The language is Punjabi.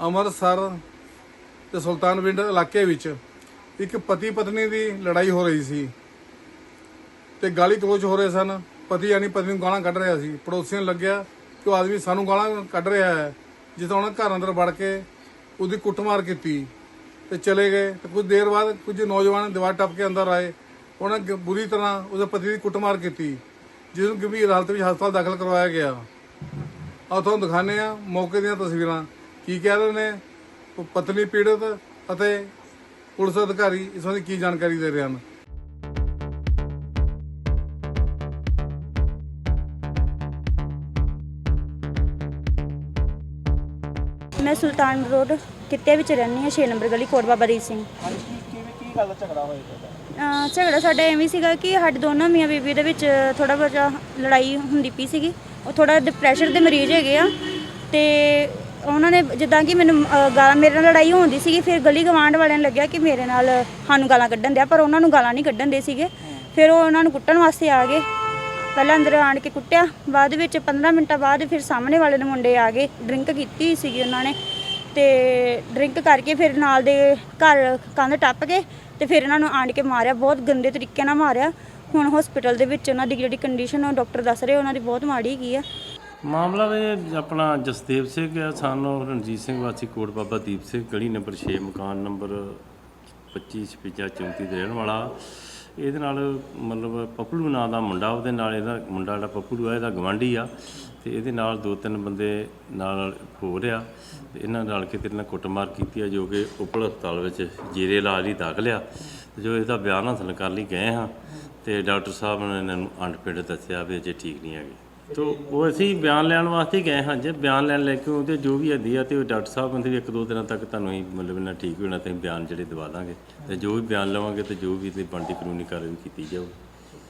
ਅੰਮ੍ਰਿਤਸਰ ਤੇ ਸੁਲਤਾਨਵਿੰਡ ਇਲਾਕੇ ਵਿੱਚ ਇੱਕ ਪਤੀ ਪਤਨੀ ਦੀ ਲੜਾਈ ਹੋ ਰਹੀ ਸੀ ਤੇ ਗਾਲੀ ਗਲੋਚ ਹੋ ਰਹੇ ਸਨ। ਪਤੀ ਯਾਨੀ ਪਤਨੀ ਨੂੰ ਗਾਲਾਂ ਕੱਢ ਰਿਹਾ ਸੀ। ਪੜੋਸੀਆਂ ਨੂੰ ਲੱਗਿਆ ਕਿ ਉਹ ਆਦਮੀ ਸਾਨੂੰ ਗਾਲਾਂ ਕੱਢ ਰਿਹਾ ਹੈ ਜਿਸ ਤੋਂ ਉਹਨਾਂ ਘਰ ਅੰਦਰ ਵੜ ਕੇ ਉਹਦੀ ਕੁੱਟਮਾਰ ਕੀਤੀ ਤੇ ਚਲੇ ਗਏ। ਤੇ ਕੁਝ ਦੇਰ ਬਾਅਦ ਕੁਝ ਨੌਜਵਾਨ ਦੀਵਾਰ ਟੱਪ ਕੇ ਅੰਦਰ ਆਏ। ਉਹਨਾਂ ਬੁਰੀ ਤਰ੍ਹਾਂ ਉਹਦੇ ਪਤੀ ਦੀ ਕੁੱਟਮਾਰ ਕੀਤੀ ਜਿਸ ਨੂੰ ਗੰਭੀਰ ਹਾਲਤ ਵਿੱਚ ਹਸਪਤਾਲ ਦਾਖਲ ਕਰਵਾਇਆ ਗਿਆ। ਆਹ ਤੁਹਾਨੂੰ ਦਿਖਾਣੇ ਆ ਮੌਕੇ ਦੀਆਂ ਤਸਵੀਰਾਂ। ਕੀ ਕਹਿ ਰਹੇ ਨੇ? ਪਤਨੀ ਪੀੜਤ ਅਤੇ ਪੁਲਿਸ ਅਧਿਕਾਰੀ ਇਸ ਬਾਰੇ ਕੀ ਜਾਣਕਾਰੀ ਦੇ ਰਹੇ ਹਨ? ਮੈਂ ਸੁਲਤਾਨ ਰੋਡ ਕਿੱਤੇ ਵਿੱਚ ਰਹਿੰਦੀ ਹਾਂ 6 ਨੰਬਰ ਗਲੀ ਕੋਟ ਬਾਬਾ ਰੀਤ ਸਿੰਘ। ਹਾਂਜੀ ਕੀ ਕਿਵੇਂ ਕੀ ਗੱਲ ਦਾ ਝਗੜਾ ਹੋਇਆ ਤੁਹਾਡਾ? ਅਹ ਝਗੜਾ ਸਾਡਾ ਐਵੇਂ ਸੀਗਾ ਕਿ ਸਾਡੇ ਦੋਨੋਂ ਮੀਆਂ ਬੀਬੀ ਦੇ ਵਿੱਚ ਥੋੜਾ ਬਹੁਤਾ ਲੜਾਈ ਹੁੰਦੀ ਪਈ ਸੀਗੀ। ਉਹ ਥੋੜਾ ਡਿਪਰੈਸ਼ਨ ਦੇ ਮਰੀਜ਼ ਹੈਗੇ ਆ ਤੇ ਉਹਨਾਂ ਨੇ ਜਿੱਦਾਂ ਕਿ ਮੈਨੂੰ ਅਹ, ਗਾਲਾਂ ਮੇਰੇ ਨਾਲ ਲੜਾਈ ਹੁੰਦੀ ਸੀਗੀ ਫਿਰ ਗਲੀ ਗਵਾਂਢ ਵਾਲਿਆਂ ਨੂੰ ਲੱਗਿਆ ਕਿ ਮੇਰੇ ਨਾਲ ਸਾਨੂੰ ਗਾਲਾਂ ਕੱਢਣ ਦਿਆ ਪਰ ਉਹਨਾਂ ਨੂੰ ਗਾਲਾਂ ਨਹੀਂ ਕੱਢਣ ਦੇ ਸੀਗੇ। ਫਿਰ ਉਹ ਉਹਨਾਂ ਨੂੰ ਕੁੱਟਣ ਵਾਸਤੇ ਆ ਗਏ। ਪਹਿਲਾਂ ਅੰਦਰ ਆਣ ਕੇ ਕੁੱਟਿਆ ਬਾਅਦ ਵਿੱਚ 15 ਮਿੰਟਾਂ ਬਾਅਦ ਫਿਰ ਸਾਹਮਣੇ ਵਾਲੇ ਦੇ ਮੁੰਡੇ ਆ ਗਏ। ਡਰਿੰਕ ਕੀਤੀ ਹੋਈ ਸੀਗੀ ਉਹਨਾਂ ਨੇ ਤੇ ਡਰਿੰਕ ਕਰਕੇ ਫਿਰ ਨਾਲ ਦੇ ਘਰ ਕੰਧ ਟੱਪ ਕੇ ਤੇ ਫਿਰ ਇਹਨਾਂ ਨੂੰ ਆਣ ਕੇ ਮਾਰਿਆ ਬਹੁਤ ਗੰਦੇ ਤਰੀਕੇ ਨਾਲ ਮਾਰਿਆ। ਹੁਣ ਹਸਪੀਟਲ ਦੇ ਵਿੱਚ ਉਹਨਾਂ ਦੀ ਜਿਹੜੀ ਕੰਡੀਸ਼ਨ ਉਹ ਡਾਕਟਰ ਦੱਸ ਰਹੇ ਉਹਨਾਂ ਦੀ ਬਹੁਤ ਮਾੜੀ ਹੈਗੀ ਆ। ਮਾਮਲਾ ਇਹ ਆਪਣਾ ਜਸਦੇਵ ਸਿੰਘ ਹੈ ਸਾਨੂੰ ਰਣਜੀਤ ਸਿੰਘ ਵਾਸੀ ਕੋਟ ਬਾਬਾ ਦੀਪ ਸਿੰਘ, ਗਲੀ ਨੰਬਰ 6 ਮਕਾਨ ਨੰਬਰ 25 56 34 ਦੇ ਰਹਿਣ ਵਾਲਾ। ਇਹਦੇ ਨਾਲ ਮਤਲਬ ਪਪਲੂ ਨਾਂ ਦਾ ਮੁੰਡਾ, ਉਹਦੇ ਨਾਲ ਇਹਦਾ ਮੁੰਡਾ ਜਿਹੜਾ ਪਪਲੂ ਆ, ਇਹਦਾ ਗਵਾਂਢੀ ਆ। ਤੇ ਇਹਦੇ ਨਾਲ ਦੋ ਤਿੰਨ ਬੰਦੇ ਨਾਲ ਹੋ ਰਿਹਾ। ਤੇ ਇਹਨਾਂ ਨਾਲ ਕੇ ਤੇਰੇ ਨਾਲ ਕੁੱਟਮਾਰ ਕੀਤੀ ਆ, ਜੋ ਕਿ ਉਪਲ ਹਸਪਤਾਲ ਵਿੱਚ ਜੀਰੇ ਇਲਾਜ ਲਈ ਦਾਖਲ ਆ। ਤੇ ਜੋ ਇਹਦਾ ਬਿਆਨ ਹਾਸਲ ਕਰ ਲਈ ਗਏ ਹਾਂ, ਤੇ ਡਾਕਟਰ ਸਾਹਿਬ ਨੇ ਇਹਨਾਂ ਨੂੰ ਅੰਡਪਿੰਡ ਦੱਸਿਆ ਵੀ ਅਜੇ ਠੀਕ ਨਹੀਂ ਹੈਗੇ। ਤੋ ਉਹ ਅਸੀਂ ਬਿਆਨ ਲੈਣ ਵਾਸਤੇ ਹੀ ਗਏ ਹਾਂ ਜੇ ਬਿਆਨ ਲੈਣ ਲੈ ਕੇ ਉਹਦੇ ਜੋ ਵੀ ਹੱਦੀ ਆ ਤੇ ਉਹ ਡਾਕਟਰ ਸਾਹਿਬ ਕਹਿੰਦੇ ਵੀ ਇੱਕ ਦੋ ਦਿਨਾਂ ਤੱਕ ਤੁਹਾਨੂੰ ਹੀ ਮਤਲਬ ਇਹਨਾਂ ਠੀਕ ਹੋਣਾ ਤੇ ਅਸੀਂ ਬਿਆਨ ਜਿਹੜੇ ਦਵਾ ਦਾਂਗੇ ਤੇ ਜੋ ਵੀ ਬਿਆਨ ਲਵਾਂਗੇ ਤੇ ਜੋ ਵੀ ਤੇ ਬਣਦੀ ਕਾਨੂੰਨੀ ਕਾਰਵਾਈ ਕੀਤੀ ਜਾਊ